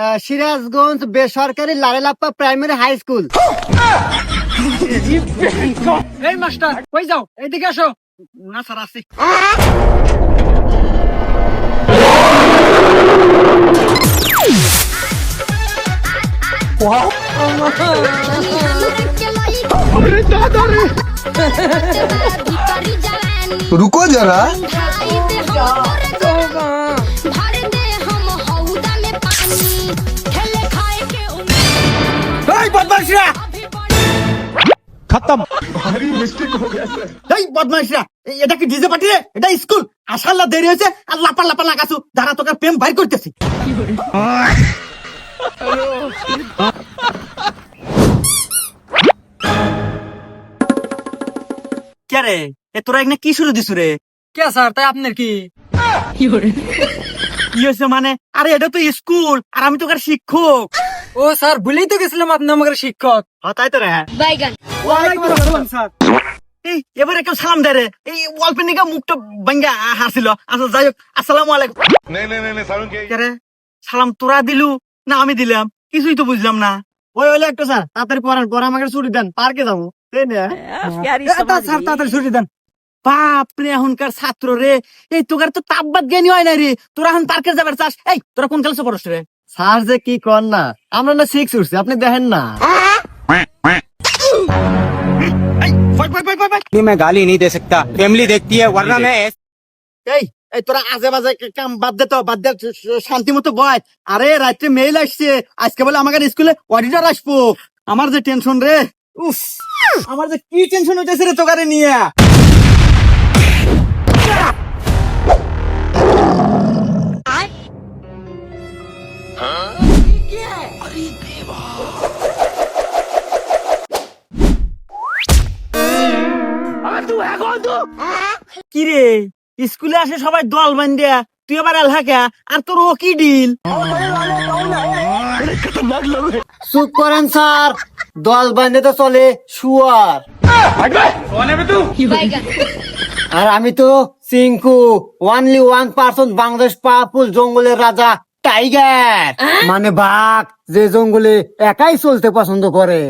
আহ, সিরাজগঞ্জ বেসরকারি লারেলাপ্পা primary high school এই master কই যাও এইদিকে আসো না স্যার আসি रुको जरा এই এই- এটা কি ডিজে পার্টি রে? এটা স্কুল? দেরি হয়েছে আর লাপা লাপা লাগাছু দাঁড়া তোকে প্রেম বাইর করতেছি। কে রে? এ তোরা এখানে কি শুরু দিছু রে? কে স্যার? তাই আপনার কি? কি হয়েছে মানে? আরে এটা তো স্কুল আর আমি তোকে শিক্ষক। ও স্যার ভুলেই তো গেছিলাম আপনার আমার শিক্ষক। হ্যাঁ তো রে হ্যাঁ। বাইগান। স্যার। এই এবারে কেউ সালাম দেয় রে। এই অল্পের মুখটা হাসিল আচ্ছা যাই হোক আসসালাম সালাম তোরা দিলু? না আমি দিলাম। কিছুই তো বুঝলাম না। ওই হইলে একটা স্যার তাড়াতাড়ি পড়ান পরে আমাকে ছুটি দেন পার্কে যাব। তাই না হ্যাঁ। স্যার তাড়াতাড়ি ছুটি দেন। বাপ রে এখনকার ছাত্র রে। এই তোকার তো তাপবাদ জ্ঞানী হয় না রে। তোরা এখন পার্কে যাবার চাস এই তোরা কোন খেলছো পড়স রে? স্যার যে কি কর না আমরা না সিক্স উঠছি আপনি দেখেন না এই ভয় ভয় ভয় ভয় ভয় मैं गाली नहीं दे सकता फैमिली देखती है वरना मैं এই এই তোরা আজে বাজে কাম বাদ দে তো বাদ দে শান্তি মতো বয় আরে রাত্রে মেইল আসছে আজকে বলে আমাকে স্কুলে অডিটর আসবো আমার যে টেনশন রে উফ আমার যে কি টেনশন হইতেছে রে তোকারে নিয়ে কি রে স্কুলে আসে সবাই দল বান্ধিয়া তুই আবার এলহাকা আর তোর ও কি ডিল চুপ করেন স্যার, দল বান্ধে তো চলে শুয়ার। আর আমি তো Chinku only one person Bangladesh powerful জঙ্গলের রাজা। টাইগার মানে বাঘ যে জঙ্গলে একাই চলতে পছন্দ করে।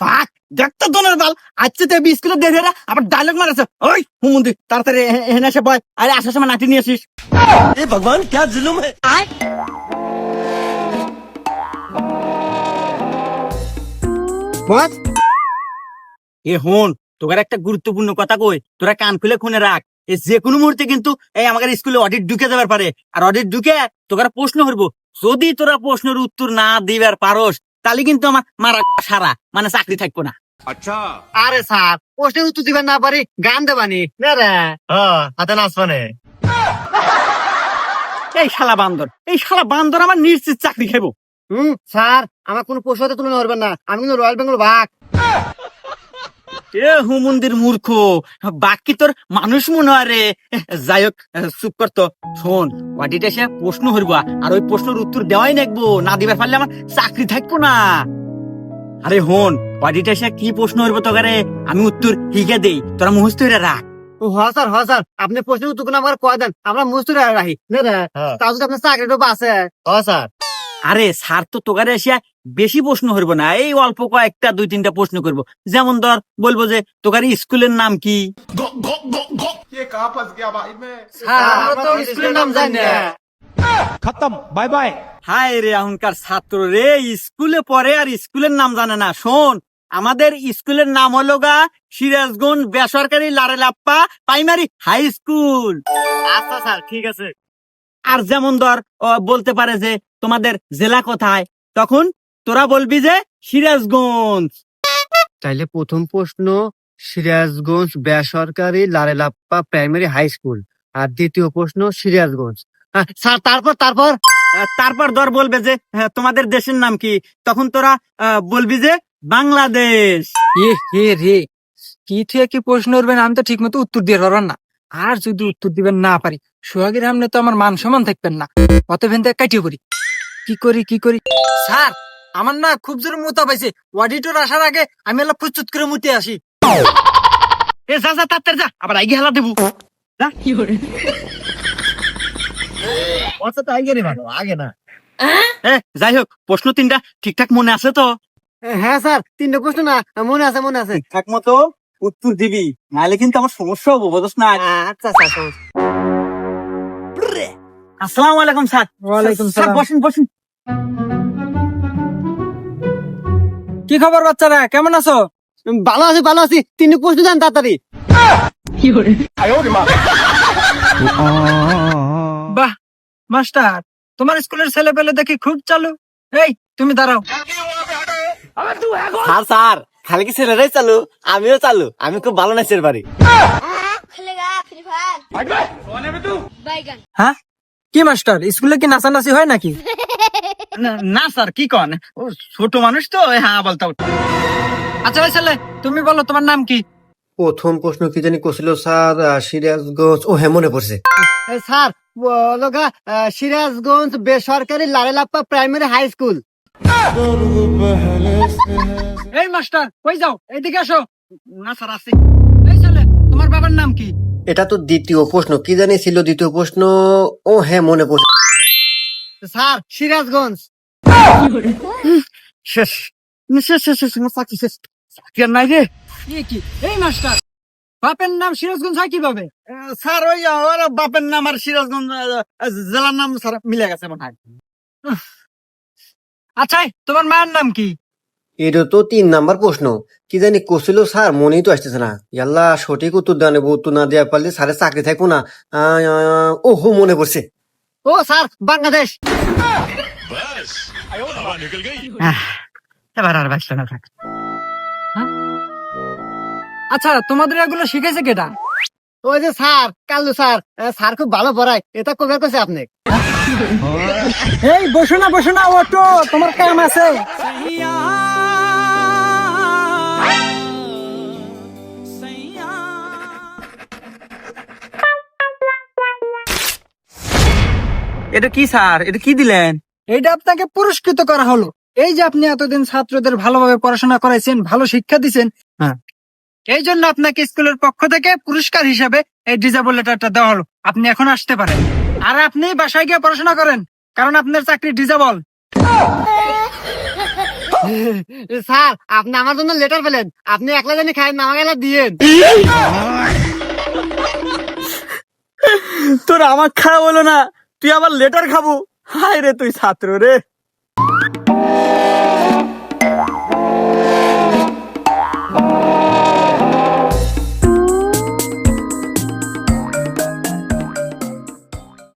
ফাক দেখতো দনের বাল। আজকে তো আবার ডায়লগ মারাছে। ওই হুমুন্দি তাড়াতাড়ি এ- এখানে এসে বয় আরে আসার সময় নাটি নিয়ে আসিস। বস এ হন তোকে একটা গুরুত্বপূর্ণ কথা কই তোরা কান খুলে খুনে রাখ। যে কোনো মুহূর্তে কিন্তু এই আমাদের স্কুলে অডিট ঢুকে দেবার পারে। আর অডিট ঢুকে তোকে প্রশ্ন করব। যদি তোরা প্রশ্নের উত্তর না দিবার পারস তাহলে কিন্তু আমার মারা সারা মানে চাকরি থাকব না। আচ্ছা। আরে স্যার প্রশ্নের উত্তর দিবার না পারি গান দেবানি। না রে। হাতে নাচবানে এই শালা বান্দর এই শালা বান্দর আমার নিশ্চিত চাকরি খাইবো। হুম স্যার আমার কোনো পোষাতে তুলনা করবেন না। আমি কিন্তু রয়্যাল বেঙ্গল বাঘ। এ হুমন্দির মূর্খ বাকি তোর মানুষ মনে হয় রে যাই হোক চুপ করতো শোন এসে প্রশ্ন হইব আর ওই প্রশ্নের উত্তর দেওয়াই নাকবো। না দিবার পারলে আমার চাকরি থাকব না। আরে হন অডিট এসে কি প্রশ্ন হইব তোকে আমি উত্তর হিগে দেই। তোরা হইরা রাখ। ও হ স্যার হ স্যার। আপনি প্রশ্নের উত্তর কোনো আমার কয় দেন। আমরা মুস্তুরে রাখি। না রে। তাও যদি আপনার চাকরিটা আছে হ স্যার। আরে স্যার তো তোকারে এসে বেশি প্রশ্ন করব না এই অল্প কয়েকটা দুই তিনটা প্রশ্ন করব। যেমন ধর বলব যে তোকার স্কুলের নাম কি? Bye bye. রে এখনকার ছাত্র রে স্কুলে পড়ে আর স্কুলের নাম জানে না। শোন আমাদের স্কুলের নাম হলো গা সিরাজগঞ্জ বেসরকারি লারেলাপ্পা প্রাইমারি হাই স্কুল। আচ্ছা স্যার ঠিক আছে। আর যেমন ধর বলতে পারে যে তোমাদের জেলা কোথায়? তখন তোরা বলবি যে সিরাজগঞ্জ। তাইলে প্রথম প্রশ্ন সিরাজগঞ্জ বেসরকারি লারেলাপ্পা প্রাইমারি হাই স্কুল। আর দ্বিতীয় প্রশ্ন সিরাজগঞ্জ। হ্যাঁ, স্যার তারপর তারপর? তারপর ধর বলবে যে হ্যাঁ, তোমাদের দেশের নাম কি? তখন তোরা বলবি যে বাংলাদেশ। এ হে রে কি থেকে কি প্রশ্ন করবেন আমি তো ঠিক মতো উত্তর দিয়ে পারবেন না। আর যদি উত্তর দিবেন না পারি সোহাগের সামনে তো আমার মান সম্মান থাকবেন না। অত ভেন্তে কাটিয়ে করি কি করি কি করি? স্যার আমার না খুব জোরে মোতা পাইছে। অডিটর আসার আগে আমি এলা ফুচুত করে মুতে আসি। এ যা যা তাড়াতাড়ি যা আবার আগে হেলা দেবো। যা। অত টাইগারই ভালো আগে না। যাই হোক প্রশ্ন তিনটা ঠিকঠাক মনে আছে তো? হ্যাঁ স্যার তিনটে প্রশ্ন না মনে আছে মনে আছে। ঠিকঠাক মতো উত্তর দিবি নাহলে কিন্তু আমার সমস্যা হব না? আচ্ছা স্যার আসসালামু আলাইকুম স্যার। ওয়ালাইকুম স্যার। বসুন বসুন। কি খবর বাচ্চারা? কেমন আছো? ভালো আছি ভালো আছি। তিনি পৌঁছে যান তাড়াতাড়ি। বাহ মাস্টার তোমার স্কুলের ছেলে পেলে দেখি খুব চালু। এই তুমি দাঁড়াও। স্যার স্যার খালি কি ছেলেরাই চালু? আমিও চালু। আমি খুব ভালো নাচের বাড়ি। হ্যাঁ? হ্যাঁ? কি মাস্টার? স্কুলে কি নাচানাচি হয় নাকি? না- স্যার কি কন? ও ছোট মানুষ তো হ্যাঁ বলতা। আচ্ছা ভাই ছেলে তুমি বলো তোমার নাম কি? প্রথম প্রশ্ন কি জানি করছিল স্যার সিরাজগঞ্জ ও হ্যাঁ মনে পড়ছে। স্যার লগা সিরাজগঞ্জ বেসরকারি লারেলাপ্পা প্রাইমারি হাই স্কুল। এই মাস্টার কই যাও? এইদিকে আসো। না স্যার আছে এই ছেলে তোমার বাবার নাম কি? এটা তো দ্বিতীয় প্রশ্ন কি জানি ছিল দ্বিতীয় প্রশ্ন ও হ্যাঁ মনে পড়ছে। স্যার সিরাজগঞ্জ। শেষ। শেষ শেষ শেষ আমার চাকরি শেষ। চাকরি আর নাই রে। কি? এই মাস্টার। বাপের নাম সিরাজগঞ্জ হয় কীভাবে? স্যার ওই বাপের নাম আর সিরাজগঞ্জ জেলার নাম স্যার মিলে গেছে মনে হয়। আচ্ছা তোমার মায়ের নাম কি? এটা তো তিন নাম্বার প্রশ্ন। কি জানি করছিল স্যার মনেই তো আসতেছে না। ইয়াল্লা সঠিক উত্তর দেওয়া নেব উত্তর না দেওয়া পারলে স্যারের চাকরি থাকব না। ও হো মনে পড়ছে। ও স্যার বাংলাদেশ। আহ, এবার আর বাঁচলো না থাক। আচ্ছা তোমাদের এগুলো শিখেছে কেটা ওই যে স্যার কাল্লু স্যার স্যার খুব ভালো পড়ায় এটা কবে করছে আপনি এই বসো না বসো না অটো তোমার কাম আছে। এটা কি স্যার? এটা কি দিলেন? এটা আপনাকে পুরস্কৃত করা হলো। এই যে আপনি এতদিন ছাত্রদের ভালোভাবে পড়াশোনা করাইছেন ভালো শিক্ষা দিছেন হ্যাঁ। এই জন্য আপনাকে স্কুলের পক্ষ থেকে পুরস্কার হিসাবে এই ডিজেবল লেটারটা দেওয়া হলো। আপনি এখন আসতে পারেন। আর আপনি বাসায় গিয়ে পড়াশোনা করেন কারণ আপনার চাকরি ডিজেবল। স্যার আপনি আমার জন্য লেটার পেলেন। আপনি একলা জানি খাই নামা গেলা দিয়েন। তোর আমার খারাপ হলো না। তুই আবার লেটার খাব? হায় রে তুই ছাত্র রে।